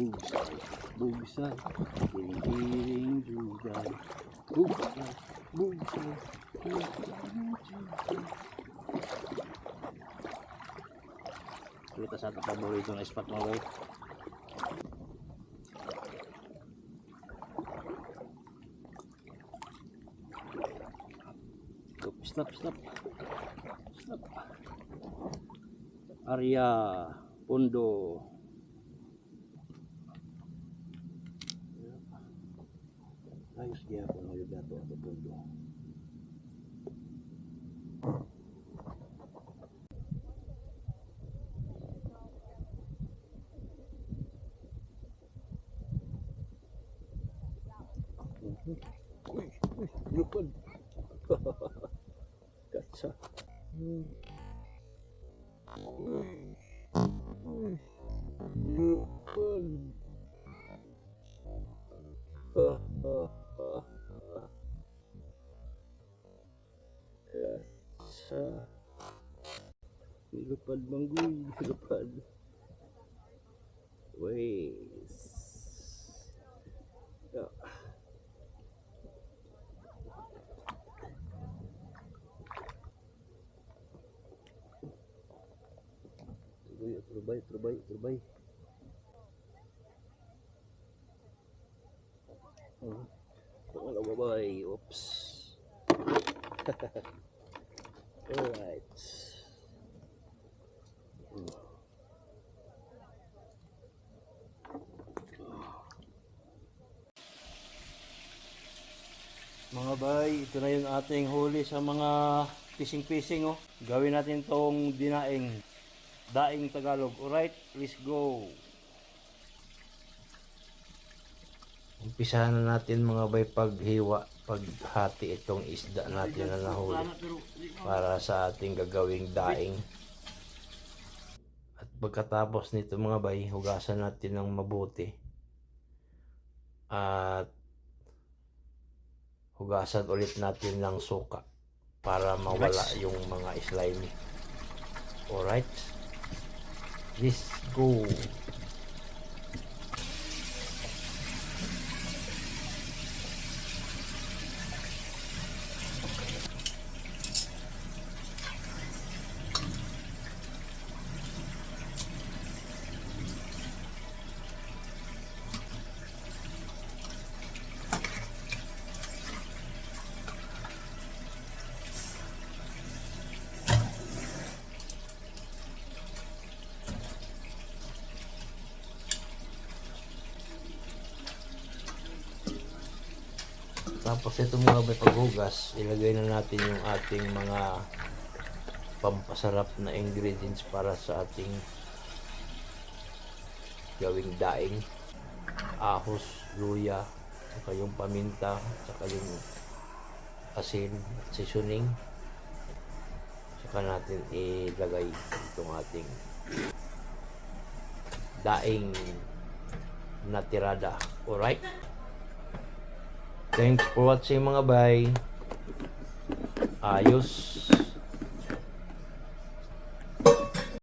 buka buka piring juga buka buka kita satu apa boleh itu espat mau stop stop stop Arya, Pondo Ayos dia ako ng lugar to ato Pondo. Uy, uy, lupad. Katsa. Lupad. Ha, ha, ha, ha. Katsa. Lupad mangguy, lupad. Ways. Ya. Turbay, turbay, turbay, turbay. Oh, wala babay. Oops. Alright. Mga bay, ito na yung ating huli sa mga fishing-fishing oh. Gawin natin tong dinaing. Daing Tagalog. Alright, let's go. Umpisahan na natin mga bay paghiwa, paghati itong isda natin na nahuli para sa ating gagawing daing. At pagkatapos nito mga bay, hugasan natin ng mabuti. At hugasan ulit natin ng suka para mawala yung mga slimy. Alright. Let's go. Tapos ito mga may paghugas, ilagay na natin yung ating mga pampasarap na ingredients para sa ating gawing daing. Ahos, luya, saka yung paminta, saka yung asin, seasoning. Saka natin ilagay itong ating daing na tirada. Alright? Thanks for watching mga bay. Ayos.